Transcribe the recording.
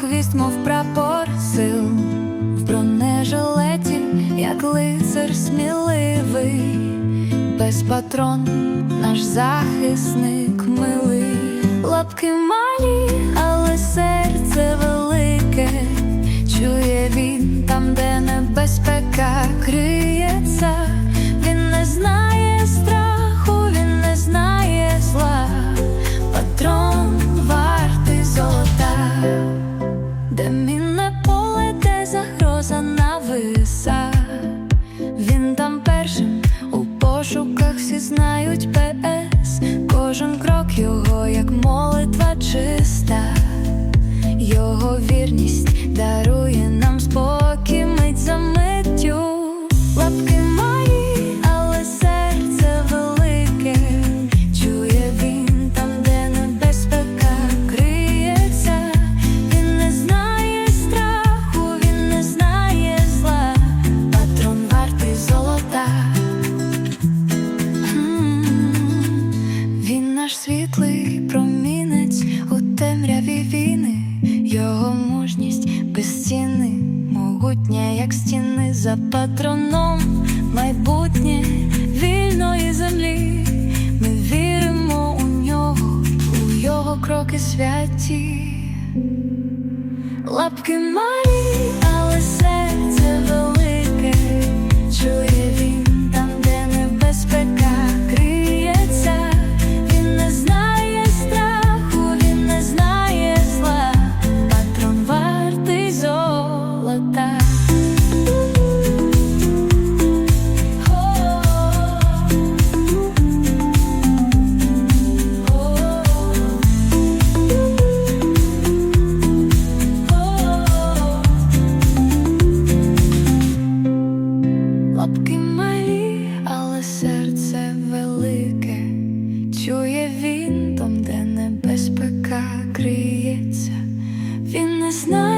хвіст, мов прапор сил, в бронежилеті, як лицар сміливий, без патрон наш захисник милий, лапки малі. Мінне поле, де загроза нависа. Він там першим у пошуках всі знають ПС Кожен крок його, як молитва чиста. Його вірність дарує могутня, як стіни за патроном, майбутнє вільної землі. Ми віримо у нього, у його кроки святі. Лапки малі, але велике Лапки малі, але серце велике, чує він там, де небезпека криється, він не знає.